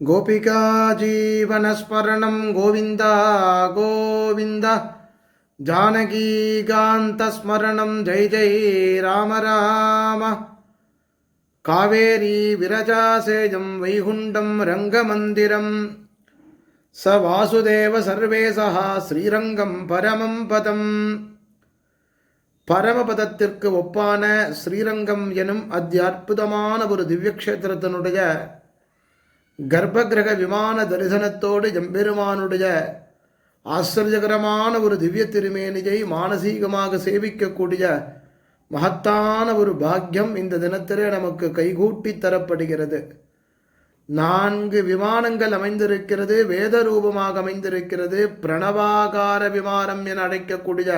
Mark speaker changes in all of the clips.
Speaker 1: गोपिका जीवनस्मरणं गोविन्द गोविन्द जानकीकान्तस्मरणं जय जय राम राम कावेरी विरजासेजं वैकुण्ठं रङ्गमन्दिरं स वासुदेव सर्वे सह ஸ்ரீரங்கம் பரமம் பதம் பரமபதத்திற்கு ஒப்பான ஸ்ரீரங்கம் எனும் அத்தி அற்புதமான ஒரு திவ்யக்ஷேத்திரத்தினுடைய கர்ப்பகிரக விமான தரிசனத்தோடு எம்பெருமானுடைய ஆச்சரியகரமான ஒரு திவ்ய திருமேனியை மானசீகமாக சேவிக்கக்கூடிய மகத்தான ஒரு பாக்கியம் இந்த தினத்திலே நமக்கு கைகூட்டி தரப்படுகிறது. நான்கு விமானங்கள் அமைந்திருக்கிறது வேத ரூபமாக அமைந்திருக்கிறது பிரணவாகார விமானம் என அழைக்கக்கூடிய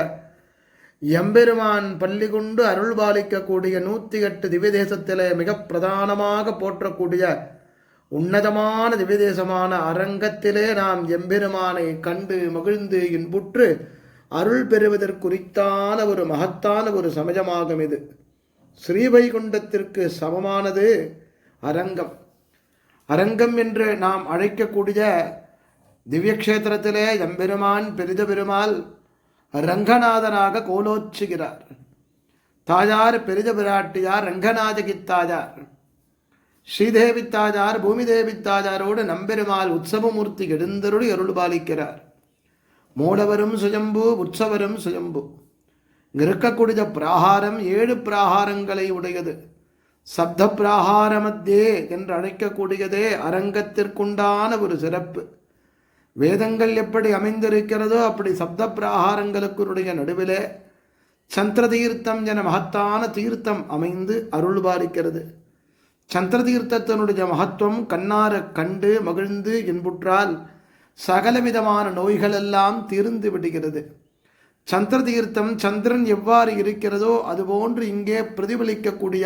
Speaker 1: எம்பெருமான் பள்ளி கொண்டு அருள் பாலிக்கக்கூடிய நூற்றி எட்டு திவ்ய தேசத்திலே மிக பிரதானமாக போற்றக்கூடிய உன்னதமான திவ்யதேசமான அரங்கத்திலே நாம் எம்பெருமானை கண்டு மகிழ்ந்து இன்புற்று அருள் பெறுவதற்குரித்தான ஒரு மகத்தான ஒரு சமயமாகும் இது. ஸ்ரீவைகுண்டத்திற்கு சமமானது அரங்கம். அரங்கம் என்று நாம் அழைக்கக்கூடிய திவ்யக்ஷேத்திரத்திலே எம்பெருமான் பெரித பெருமாள் ரங்கநாதனாக கோலோச்சுகிறார். தாயார் பெரித பிராட்டியார் ரங்கநாதகி தாயார் ஸ்ரீதேவி தாயார் பூமிதேவி தாயாரோடு நம்பெருமாள் உற்சவமூர்த்தி எழுந்தருளி அருள் பாலிக்கிறார் மூலவரும் சுயம்பு உற்சவரும் சுயம்பு இங்க இருக்கக்கூடிய பிராகாரம் ஏழு பிராகாரங்களை உடையது. சப்த பிராகார மத்தியே என்று அழைக்கக்கூடியதே அரங்கத்திற்குண்டான ஒரு சிறப்பு. வேதங்கள் எப்படி அமைந்திருக்கிறதோ அப்படி சப்த பிராகாரங்களுக்குடைய நடுவிலே சந்திர தீர்த்தம் என மகத்தான தீர்த்தம் அமைந்து அருள் பாலிக்கிறது சந்திர தீர்த்தத்தினுடைய மகத்துவம் கண்ணார கண்டு மகிழ்ந்து என்புற்றால் சகலவிதமான நோய்களெல்லாம் தீர்ந்து விடுகிறது. சந்திர தீர்த்தம் சந்திரன் எவ்வாறு இருக்கிறதோ அதுபோன்று இங்கே பிரதிபலிக்கக்கூடிய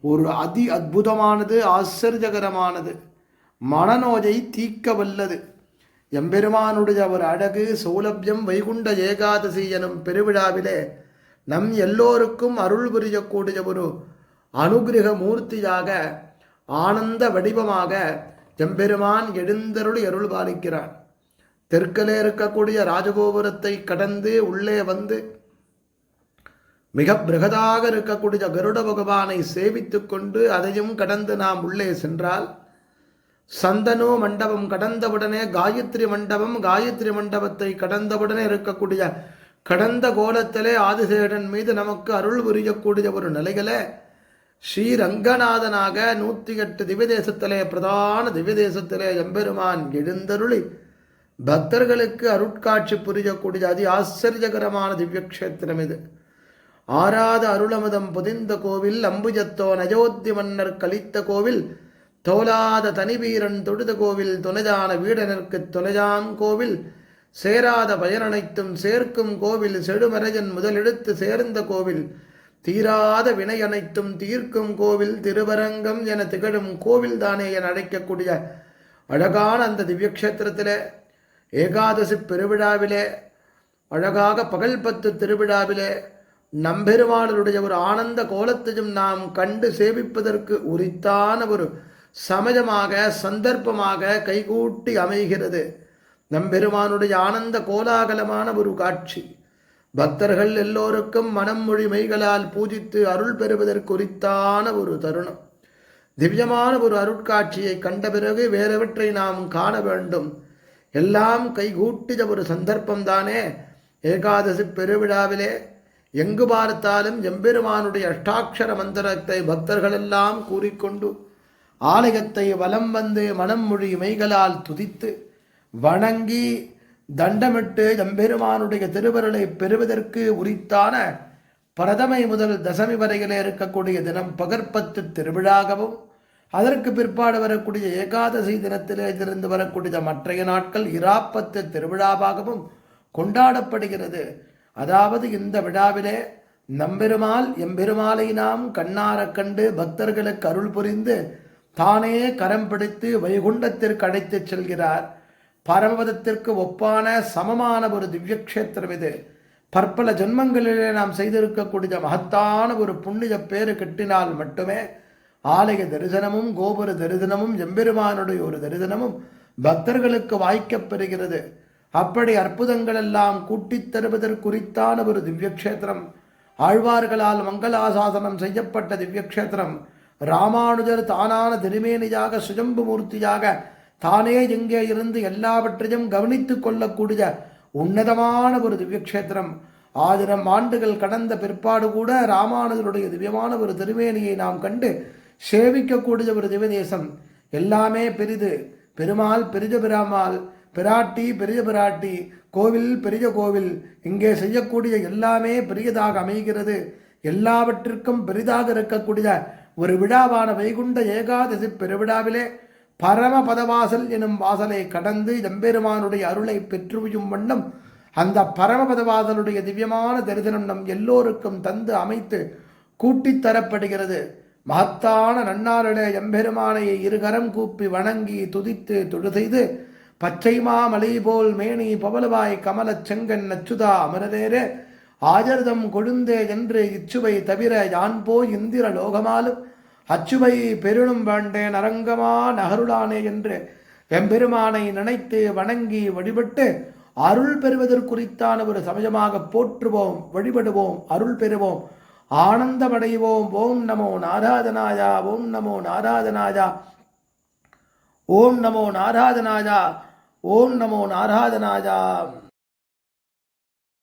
Speaker 1: ஒரு அதி அற்புதமானது ஆச்சரியகரமானது. மனநோயை தீக்க வல்லது. எம்பெருமானுடைய ஒரு அழகு சௌலபியம் வைகுண்ட ஏகாதசி எனும் பெருவிழாவிலே நம் எல்லோருக்கும் அருள் புரியக்கூடிய ஒரு அனுகிரக மூர்த்தியாக ஆனந்த வடிவமாக எம்பெருமான் எழுந்தருளி அருள் பாலிக்கிறான் தெற்கிலே இருக்கக்கூடிய ராஜகோபுரத்தை கடந்து உள்ளே வந்து மிக பிரகதாக இருக்கக்கூடிய கருட பகவானை சேவித்து கொண்டு அதையும் கடந்து நாம் உள்ளே சென்றால் சந்தனு மண்டபம் கடந்தவுடனே காயத்ரி மண்டபம் காயத்ரி மண்டபத்தை கடந்தவுடனே இருக்கக்கூடிய கடந்த கோலத்திலே ஆதிசேடன் மீது நமக்கு அருள் புரியக்கூடிய ஒரு நிலைகளை ஸ்ரீரங்கநாதனாக நூற்றி எட்டு திவ்யதேசத்திலே பிரதான திவ்யதேசத்திலே எம்பெருமான் எழுந்தருளி பக்தர்களுக்கு அருட்காட்சி புரியக்கூடிய அதி ஆச்சரியகரமான திவ்யக்ஷேத்திரம் இது. ஆராத அருளமுதம் புதிந்த கோவில் அம்புஜத்தோ நஜோத்தி மன்னர் கழித்த கோவில் தோலாத தனிவீரன் தொழுத கோவில் துணைதான வீடனருக்கு துணைதாம் கோவில் சேராத பயனனைத்தும் சேர்க்கும் கோவில் செடுமறையன் முதலெடுத்து சேர்ந்த கோவில் தீராத வினை அனைத்தும் தீர்க்கும் கோவில் திருவரங்கம் என திகழும் கோவில் தானே என அழைக்கக்கூடிய அழகான அந்த திவ்யக்ஷேத்திரத்திலே ஏகாதசி பெருவிழாவிலே அழகாக பகல் பத்து திருவிழாவிலே நம்பெருமானருடைய ஒரு ஆனந்த கோலத்தையும் நாம் கண்டு சேவிப்பதற்கு உரித்தான ஒரு சமயமாக சந்தர்ப்பமாக கைகூட்டி அமைகிறது. நம்பெருமானுடைய ஆனந்த கோலாகலமான ஒரு காட்சி. பக்தர்கள் எல்லோருக்கும் மனம் மொழி மெய்களால் பூஜித்து அருள் பெறுவதற்குறித்தான ஒரு தருணம். திவ்யமான ஒரு அருட்காட்சியை கண்ட பிறகு வேறவற்றை நாம் காண வேண்டும். எல்லாம் கைகூட்டிய ஒரு சந்தர்ப்பம்தானே ஏகாதசி பெருவிழாவிலே எங்கு பார்த்தாலும் எம்பெருமானுடைய அஷ்டாட்சர மந்திரத்தை பக்தர்களெல்லாம் கூறிக்கொண்டு ஆலயத்தை வலம் வந்து மனம் மொழி மெய்களால் துதித்து வணங்கி தண்டமிட்டு எம்பெருமானுடைய திருவருளை பெறுவதற்கு உரித்தான பிரதமை முதல் தசமி வரையிலே இருக்கக்கூடிய தினம் பகற்பத்து திருவிழாகவும் அதற்கு பிற்பாடு வரக்கூடிய ஏகாதசி தினத்திலே இருந்து வரக்கூடிய மற்றைய நாட்கள் இராப்பத்து திருவிழாவாகவும் கொண்டாடப்படுகிறது. அதாவது இந்த விழாவிலே நம்பெருமாள் எம்பெருமாளை நாம் கண்ணாரக் கண்டு பக்தர்களுக்கு அருள் புரிந்து தானே கரம் பிடித்து வைகுண்டத்திற்கு அழைத்துச் செல்கிறார். பரமபதத்திற்கு ஒப்பான சமமான ஒரு திவ்யக்ஷேத்திரம் இது. பற்பல ஜென்மங்களிலே நாம் செய்திருக்கக்கூடிய மகத்தான ஒரு புண்ணிய பேரு கட்டினால் மட்டுமே ஆலய தரிசனமும் கோபுர தரிசனமும் எம்பெருமானுடைய ஒரு தரிசனமும் பக்தர்களுக்கு வாய்க்கப்பெறுகிறது அப்படி அற்புதங்கள் எல்லாம் கூட்டித் தருவதற்குறித்தான ஒரு திவ்யக்ஷேத்திரம் ஆழ்வார்களால் மங்களாசாசனம் செய்யப்பட்ட திவ்யக்ஷேத்திரம் ராமானுஜர் தானான திருமேனியாக சுஜம்பு மூர்த்தியாக தானே எங்கே இருந்து எல்லாவற்றையும் கவனித்துக் கொள்ளக்கூடிய உன்னதமான ஒரு திவ்யக்ஷேத்திரம். ஆயிரம் ஆண்டுகள் கடந்த பிற்பாடு கூட ராமானுஜருடைய திவ்யமான ஒரு திருமேனியை நாம் கண்டு சேவிக்கக்கூடிய ஒரு திவ்யதேசம். எல்லாமே பெரிது. பெருமாள் பெரித பெருமாள் பிராட்டி பெரிய பிராட்டி கோவில் பெரிய கோவில். இங்கே செய்யக்கூடிய எல்லாமே பெரியதாக அமைகிறது. எல்லாவற்றிற்கும் பெரிதாக இருக்கக்கூடிய ஒரு விழாவான வைகுண்ட ஏகாதசி பெருவிழாவிலே பரமபதவாசல் எனும் வாசலை கடந்து எம்பெருமானுடைய அருளை பெற்றுவியும் வண்ணம் அந்த பரமபதவாசலுடைய திவ்யமான தரிசனம் நம் எல்லோருக்கும் தந்து அமைத்து கூட்டித் தரப்படுகிறது. மகத்தான நன்னாரிலே எம்பெருமானையை இருகரம் கூப்பி வணங்கி துதித்து தொழு செய்து பச்சை மாமலை போல் மேனி பவலவாய் கமலச் செங்கன் நச்சுதா அமரரேரே ஆஜர்தம் கொழுந்தே என்று இச்சுவை தவிர யான் போய் இந்திர லோகமாலும் அச்சுவை பெருளும் வேண்டேன் அரங்கமா நகருளானே என்று எம்பெருமானை நினைத்து வணங்கி வழிபட்டு அருள் பெறுவதற்குறித்தான ஒரு சமயமாக போற்றுவோம் வழிபடுவோம் அருள் பெறுவோம். ஆனந்தமடைவோம். ஓம் நமோ நாராதனாயா ஓம் நமோ நாராதனாயா. ஓம் நமோ நாராதனாயா ஓம் நமோ நாராதனாயா.